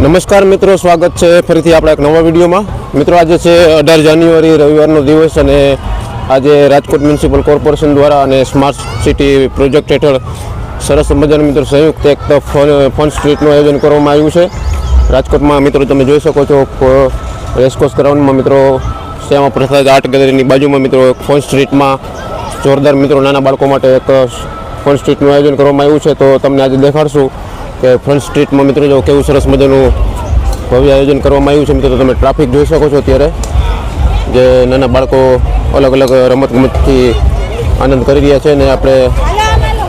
નમસ્કાર મિત્રો, સ્વાગત છે ફરીથી આપણા એક નવા વિડીયોમાં. મિત્રો, આજે છે અઢાર જાન્યુઆરી, રવિવારનો દિવસ અને આજે રાજકોટ મ્યુનિસિપલ કોર્પોરેશન દ્વારા અને સ્માર્ટ સિટી પ્રોજેક્ટ હેઠળ સરસ મજાનું મિત્રો સંયુક્ત એક ફન સ્ટ્રીટનું આયોજન કરવામાં આવ્યું છે. રાજકોટમાં મિત્રો, તમે જોઈ શકો છો રેસકોર્સ ગ્રાઉન્ડમાં મિત્રો, શ્યામા પ્રસાદ આર્ટ ગેલેરીની બાજુમાં મિત્રો એક ફન સ્ટ્રીટમાં જોરદાર મિત્રો નાના બાળકો માટે એક ફન સ્ટ્રીટનું આયોજન કરવામાં આવ્યું છે. તો તમને આજે દેખાડશું કે ફ્રન્ટ સ્ટ્રીટમાં મિત્રો જો કેવું સરસ મજાનું ભવ્ય આયોજન કરવામાં આવ્યું છે, મિત્રો તમે ટ્રાફિક જોઈ શકો છો અત્યારે, જે નાના બાળકો અલગ અલગ રમતગમતથી આનંદ કરી રહ્યા છે અને આપણે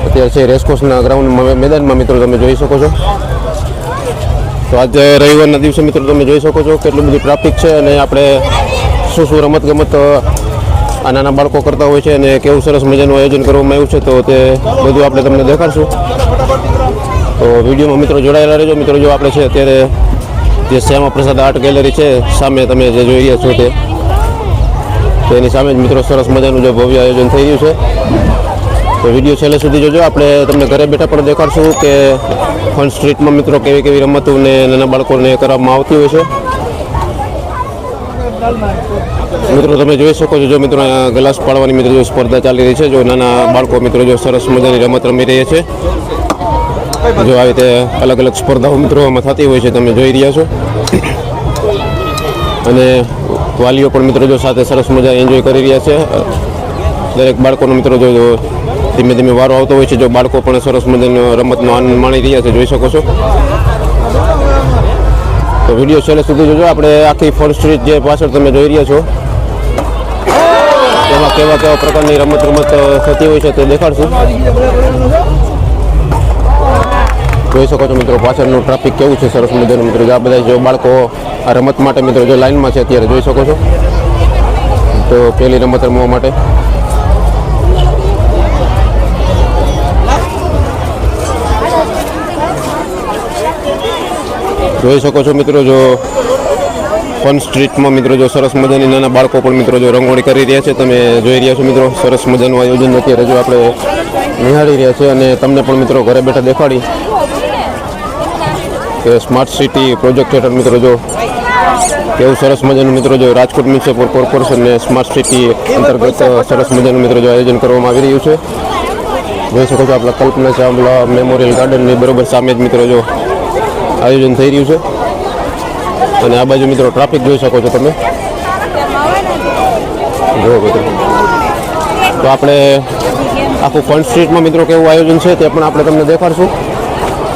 અત્યારે છે રેસકોર્સના ગ્રાઉન્ડમાં મેદાનમાં, મિત્રો, તમે જોઈ શકો છો. તો આજે રવિવારના દિવસે, મિત્રો, તમે જોઈ શકો છો કેટલું બધું ટ્રાફિક છે અને આપણે શું શું રમતગમત આ નાના બાળકો કરતા હોય છે અને કેવું સરસ મજાનું આયોજન કરવામાં આવ્યું છે, તો તે બધું આપણે તમને દેખાડશું. તો વિડીયોમાં મિત્રો જોડાયેલા રહેજો. મિત્રો જો આપણે છે અત્યારે જે શ્યામા પ્રસાદ આર્ટ ગેલેરી છે, સામે તમે જે જોઈ રહ્યા છો તે, તો એની સામે જ મિત્રો સરસ મજાનું જે ભવ્ય આયોજન થઈ રહ્યું છે. તો વીડિયો છેલ્લે સુધી જોજો. આપણે તમને ઘરે બેઠા પણ દેખાડશું કે ફન સ્ટ્રીટમાં મિત્રો કેવી કેવી રમતો ને નાના બાળકોને કરવામાં આવતી હોય છે. મિત્રો તમે જોઈ શકો છો, જો મિત્રો ગ્લાસ પાડવાની મિત્રો જો સ્પર્ધા ચાલી રહી છે, જો નાના બાળકો મિત્રો જો સરસ મજાની રમત રમી રહ્યા છે. જો આવી રીતે અલગ અલગ સ્પર્ધાઓ મિત્રો આમાં થતી હોય છે, તમે જોઈ રહ્યા છો. અને વાલીઓ પણ મિત્રો જો સાથે સરસ મજા એન્જોય કરી રહ્યા છે. દરેક બાળકોનો મિત્રો જો જો ધીમે ધીમે વારો આવતો હોય છે, જો બાળકો પણ સરસ મજાનો રમતનો આનંદ માણી રહ્યા છે, જોઈ શકો છો. તો વીડિયો છેલ્લે સુધી જોજો, આપણે આખી ફોર સ્ટ્રીટ જે પાછળ તમે જોઈ રહ્યા છો. તેમાં કેવા કેવા પ્રકારની રમત રમત થતી હોય છે તે દેખાડશું. જોઈ શકો છો મિત્રો પાછળનું ટ્રાફિક કેવું છે સરસ મજાનું મિત્રો. આ બધા જો બાળકો આ રમત માટે મિત્રો જો લાઇનમાં છે અત્યારે જોઈ શકો છો. તો પહેલી રમત રમવા માટે. જોઈ શકો છો મિત્રો જો ફન સ્ટ્રીટમાં મિત્રો જો સરસ મજાની નાના બાળકો પણ મિત્રો જો રંગોળી કરી રહ્યા છે. તમે જોઈ રહ્યા છો મિત્રો સરસ મજાનું આયોજન અત્યારે જો આપણે નિહાળી રહ્યા છે અને તમને પણ મિત્રો ઘરે બેઠા દેખાડી કે સ્માર્ટ સિટી પ્રોજેક્ટ હેઠળ મિત્રો જો. કેવું સરસ મજાનું મિત્રો જો રાજકોટ મ્યુનિસિપલ કોર્પોરેશન ને સ્માર્ટ સિટી અંતર્ગત સરસ મજાનું મિત્રો જો આયોજન કરવામાં આવી રહ્યું છે. જોઈ શકો છો આપણા કલ્પના ચાવલા મેમોરિયલ ગાર્ડનની બરોબર સામે જ મિત્રો જો આયોજન થઈ રહ્યું છે. અને આ બાજુ મિત્રો ટ્રાફિક જોઈ શકો છો તમે. જો મિત્રો. તો આપણે આખું ફન સ્ટ્રીટમાં મિત્રો કેવું આયોજન છે તે પણ આપણે તમને દેખાડશું.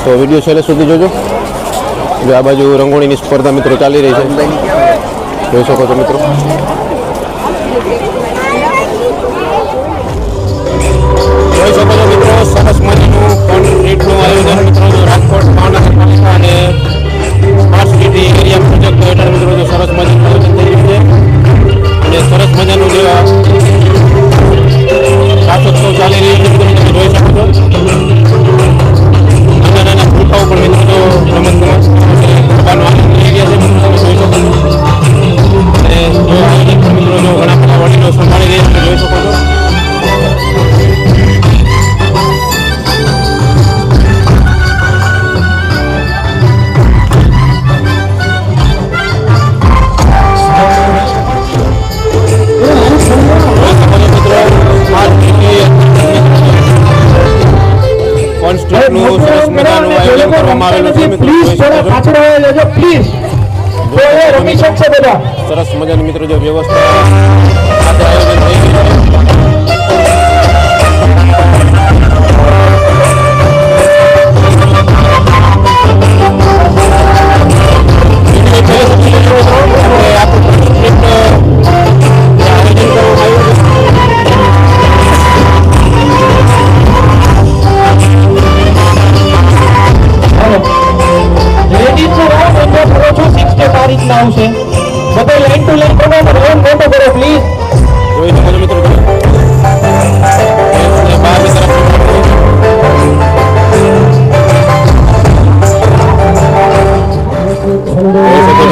તો વીડિયો છેલ્લે સુધી જોજો. આ બાજુ રંગોળીની સ્પર્ધા મિત્રો ચાલી રહી છે. જોઈ શકો છો મિત્રો. મિત્રો, સરસ મજાનું અને સરસ મજાનું અને સરસ મજાનું જે રાસોત્સવ ચાલી રહ્યું છે જોઈ શકો રમી શકશે બધા. સરસ મજાની મિત્રો જો વ્યવસ્થા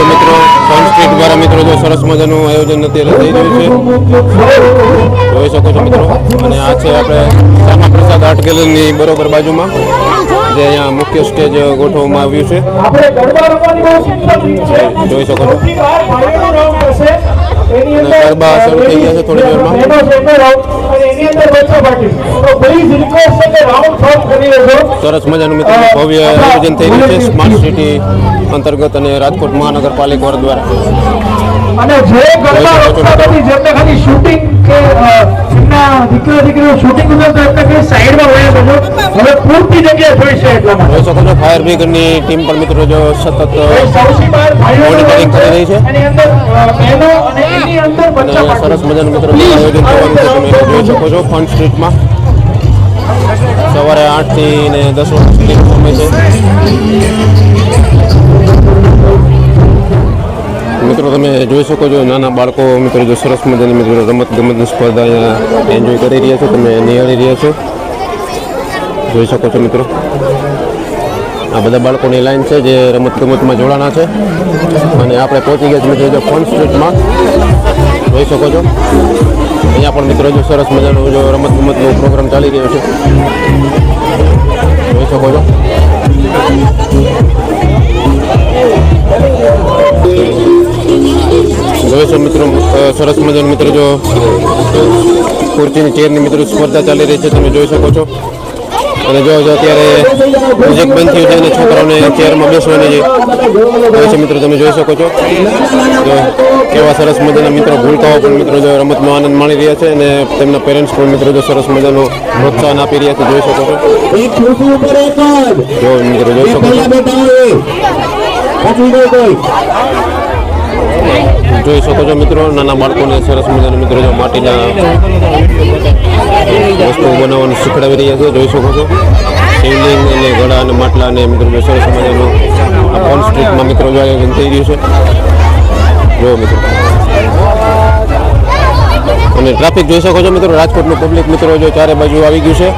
મિત્રો. ફન દ્વારા મિત્રો જો સરસ મજાનું આયોજન અત્યારે થઈ રહ્યું છે. જોઈ શકો મિત્રો. અને આ છે આપણે શ્યામા પ્રસાદ આર્ટ ગેલેરીની બરોબર બાજુમાં. આજે અહીંયા મુખ્ય સ્ટેજ ગોઠવવામાં આવ્યું છે. જોઈ શકો છો. ગરબા શરૂ થઈ ગયા છે થોડી લેજો સરસ મજાનું મિત્રો ભવ્ય આયોજન થઈ રહ્યું છે સ્માર્ટ સિટી અંતર્ગત અને રાજકોટ મહાનગરપાલિકા દ્વારા. અને જે ગરબા જેમને ખાલી શૂટિંગ કે અ, દીકરા દીકરીઓ શૂટિંગ ઉતરતા એમને કઈ સાઈડમાં વયા જજો હવે પૂરતી જગ્યા જોઈશે એટલા માટે જોઈ શકો છો ફાયર બ્રિગેડની ટીમ પણ મિત્રો જો સતત એ સૌથી બહાર ભાઈઓનો Monitoring રાઉન્ડ કરી રહી છે. એની અંદર બહેનો અને એની અંદર બચ્ચા સરસ મજાનું મિત્રો આયોજન થવાનું છે તમે જોઈ શકો છો ફન સ્ટ્રીટમાં સવારે આઠથી ને દસ વાગ્યા સુધી છે. મિત્રો, તમે જોઈ શકો છો, નાના બાળકો, મિત્રો, જો સરસ મજાની, મિત્રો, રમત ગમતની સ્પર્ધા અહીંયા એન્જોય કરી રહ્યા છો, તમે નિહાળી રહ્યા છો. જોઈ શકો છો, મિત્રો. આ બધા બાળકોની લાઈન છે, જે રમત ગમતમાં જોડાણા છે. અને આપણે પહોંચી ગયા છીએ, મિત્રો ફન સ્ટ્રીટમાં જોઈ શકો છો. અહીંયા પણ, મિત્રો, જો સરસ મજાનો જો રમત ગમતનો પ્રોગ્રામ ચાલી રહ્યો છે. જોઈ શકો છો. જોઈ છો મિત્રો સરસ મજાનું મિત્રો જો કુર્તીની ચેરની મિત્રો સ્પર્ધા ચાલી રહી છે તમે જોઈ શકો છો. અને જો જો અત્યારે મ્યુઝિક બંધ થયું છે અને છોકરાઓને ચેરમાં બેસવાની જે હોય છે મિત્રો તમે જોઈ શકો છો. જો કેવા સરસ મજાના મિત્રો ભૂલકાઓ પણ મિત્રો જો રમતનો આનંદ માણી રહ્યા છે અને તેમના પેરેન્ટ્સ પણ મિત્રો જો સરસ મજાનું પ્રોત્સાહન આપી રહ્યા છે જોઈ શકો છો. જ. મિત્રો જોઈ શકો છો. જોઈ શકો છો મિત્રો, નાના બાળકોને સરસ મજાના મિત્રો જો માટીના વસ્તુઓ બનાવવાનું શીખડાવી રહ્યા છે, જોઈ શકો છો. શિવલિંગ અને ઘડા અને માટલા અને મિત્રો સરસ મજાનું આ ફોન સ્ટ્રીટમાં મિત્રો જો થઈ રહ્યું છે. જો મિત્રો. અને ટ્રાફિક જોઈ શકો છો મિત્રો, રાજકોટનું પબ્લિક મિત્રો જો ચારે બાજુ આવી ગયું છે.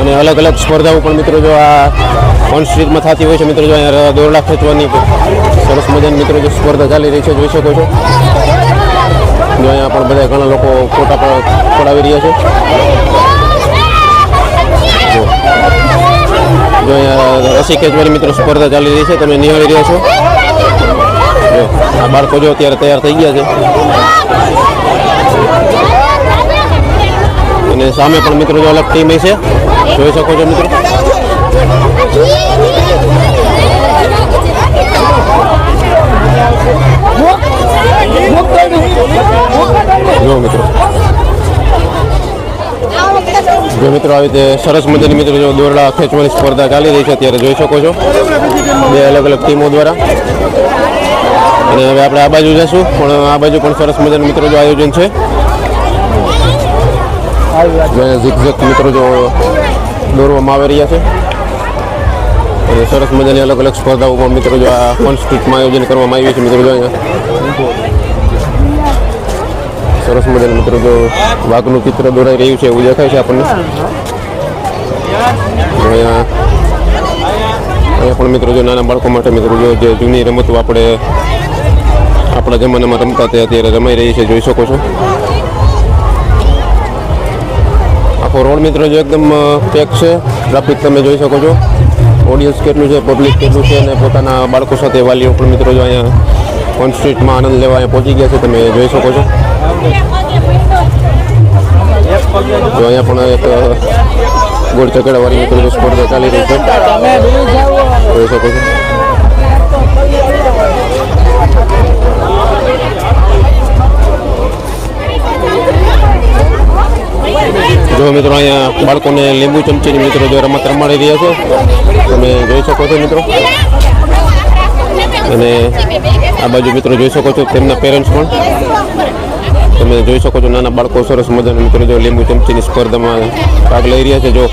અને અલગ અલગ સ્પર્ધાઓ પણ મિત્રો જો આ ઓન સ્ટ્રીટમાં થતી હોય છે મિત્રો, જો અહીંયા દોરડા ખેંચવાની સરસ મજાની મિત્રો જો સ્પર્ધા ચાલી રહી છે, જોઈ શકો છો. જો અહીંયા પણ બધા ઘણા લોકો ફોટા પણ પડાવી રહ્યા છે. જો અહીંયા રસી ખેંચવાની મિત્રો સ્પર્ધા ચાલી રહી છે, તમે નિહાળી રહ્યા છો. જો, આ બાળકો જો અત્યારે તૈયાર થઈ ગયા છે. અને સામે પણ મિત્રો જો અલગ ટીમ છે જોઈ શકો છો મિત્રો. જો મિત્રો જો મિત્રો આવી રીતે સરસ મજાની મિત્રો જો દોરડા ખેંચવાની સ્પર્ધા ચાલી રહી છે, અત્યારે જોઈ શકો છો. બે અલગ અલગ ટીમો દ્વારા. અને હવે આપણે આ બાજુ જઈશું પણ આ બાજુ પણ સરસ મજાનું મિત્રો જો આયોજન છે. ઝીકઝેક મિત્રો જો દોરવામાં આવી રહ્યા છે. અને સરસ મજાની અલગ અલગ સ્પર્ધાઓમાં મિત્રો જો આ કોન્સ્ટ્રીટમાં આયોજન કરવામાં આવ્યું છે મિત્રો જો અહીંયા. સરસ મજાનું મિત્રો જો વાઘનું ચિત્ર દોરાઈ રહ્યું છે એવું દેખાય છે આપણને. અહીંયા અહીંયા પણ મિત્રો જો નાના બાળકો માટે મિત્રો જો જે જૂની રમતો આપણે આપણા જમાનામાં રમતા તે અત્યારે રમાઈ રહી છે, જોઈ શકો છો. આખો રોડ મિત્રો જો એકદમ પેક છે. ટ્રાફિક તમે જોઈ શકો છો. ઓડિયન્સ કેટલું છે પબ્લિક કેટલું છે અને પોતાના બાળકો સાથે વાલીઓ પણ મિત્રો જો અહીંયા ફોન સ્ટ્રીટમાં આનંદ લેવા અહીંયા પહોંચી ગયા છે, તમે જોઈ શકો છો. જો અહીંયા પણ એક ગોળ ચકેડાવાળી મિત્રો સ્પર્ધા ચાલી રહી છે. જોઈ શકો છો. જો મિત્રો અહીંયા બાળકોને લીંબુ ચમચીની મિત્રો જો રમત રમાડી રહ્યા છે, તમે જોઈ શકો છો મિત્રો. અને આ બાજુ મિત્રો જોઈ શકો છો તેમના પેરેન્ટ્સ પણ. તમે જોઈ શકો છો નાના બાળકો સરસ મજાના મિત્રો જો લીંબુ ચમચીની સ્પર્ધામાં ભાગ લઈ રહ્યા છે, જો.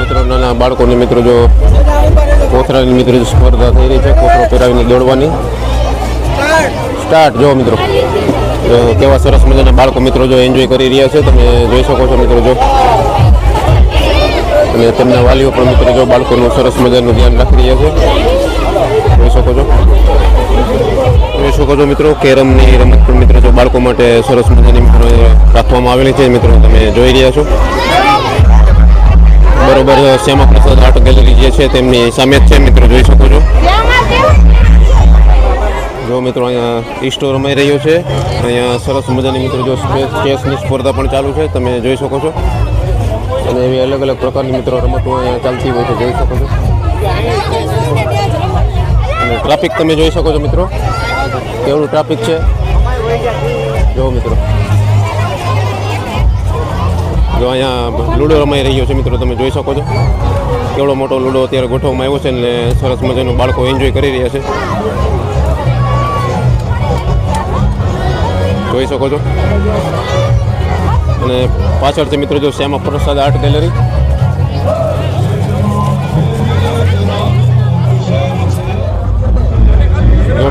મિત્રો, નાના બાળકોને મિત્રો જો કોથરાની મિત્રો સ્પર્ધા થઈ રહી છે, કોથરો પહેરાવીને દોડવાની. સ્ટાર્ટ જો મિત્રો. કેવા સરસ મજાના બાળકો મિત્રો જો એન્જોય કરી રહ્યા છે, તમે જોઈ શકો છો મિત્રો જો. અને તેમના વાલીઓ પણ મિત્રો જો બાળકોનું સરસ મજાનું ધ્યાન રાખી રહ્યા છે. જોઈ શકો છો. જોઈ શકો છો મિત્રો, કેરમની રમત પણ મિત્રો જો બાળકો માટે સરસ મજાની રાખવામાં આવેલી છે. મિત્રો, તમે જોઈ રહ્યા છો. બરોબર શ્યામાપ્રસાદ આર્ટ ગેલેરી જે છે તેમની સામે જ છે. મિત્રો, જોઈ શકો છો. જો મિત્રો, અહીંયા ઈસ્ટો રમાઈ રહ્યો છે. અહીંયા સરસ મજાની મિત્રો, જો ચેસની સ્પર્ધા પણ ચાલુ છે. તમે જોઈ શકો છો. અને એવી અલગ અલગ પ્રકારની મિત્રો રમતો અહીંયા ચાલતી હોય છે. જોઈ શકો છો. અને ટ્રાફિક તમે જોઈ શકો છો મિત્રો. કેવડું ટ્રાફિક છે? જો મિત્રો. જો અહીંયા લૂડો રમાઈ રહ્યો છે મિત્રો, તમે જોઈ શકો છો. કેવડો મોટો લૂડો અત્યારે ગોઠવવામાં આવ્યો છે અને સરસ મજાનું બાળકો એન્જોય કરી રહ્યા છે. જોઈ શકો છો. અને પાછળ છે મિત્રો, જો શ્યામા પ્રસાદ આર્ટ ગેલેરી.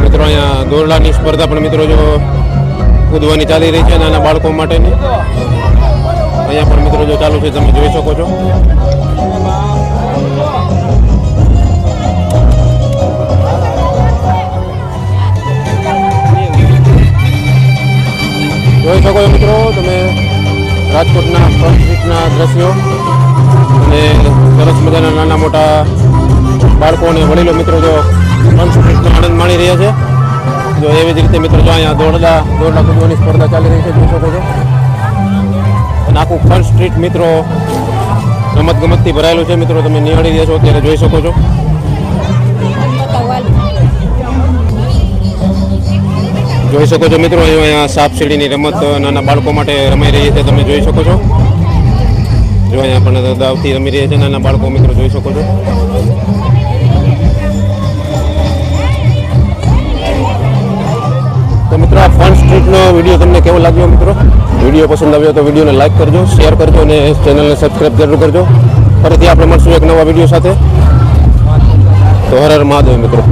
મિત્રો, અહીંયા દોરડાની સ્પર્ધા પણ મિત્રો, જો કૂદવાની ચાલી રહી છે નાના બાળકો માટેની. અહીંયા પણ મિત્રો જો ચાલુ છે, તમે જોઈ શકો છો. જોઈ શકો છો મિત્રો, તમે રાજકોટના ફ્રન્ટ સ્ટ્રીટના દ્રશ્યો અને સરસ મજાના નાના મોટા બાળકો અને વડીલો મિત્રો જો ફ્રન્ટ સ્ટ્રીટનો આનંદ માણી રહ્યા છે. જો એવી જ રીતે મિત્રો જો અહીંયા દોડલા દોડલા કૂદવાની સ્પર્ધા ચાલી રહી છે, જોઈ શકો છો. અને આખું ફ્રન્ટ સ્ટ્રીટ મિત્રો. રમત ગમતથી ભરાયેલું છે મિત્રો, તમે નિહાળી રહ્યા છો, અત્યારે જોઈ શકો છો. જોઈ શકો છો મિત્રો અહીંયા સાપ સીડીની રમત નાના બાળકો માટે રમાઈ રહી છે, તમે જોઈ શકો છો. જો અહીંયા પણ દાવથી રમી રહ્યા છે નાના બાળકો, મિત્રો, જોઈ શકો છો. તો મિત્રો, આ ફન સ્ટ્રીટનો વીડિયો તમને કેવો લાગ્યો, મિત્રો? વીડિયો પસંદ આવ્યો તો વિડીયોને લાઇક કરજો શેર કરજો અને ચેનલને સબસ્ક્રાઈબ જરૂર કરજો. ફરીથી આપણે મળશું એક નવા વીડિયો સાથે. તો હર હર મહાદેવ મિત્રો.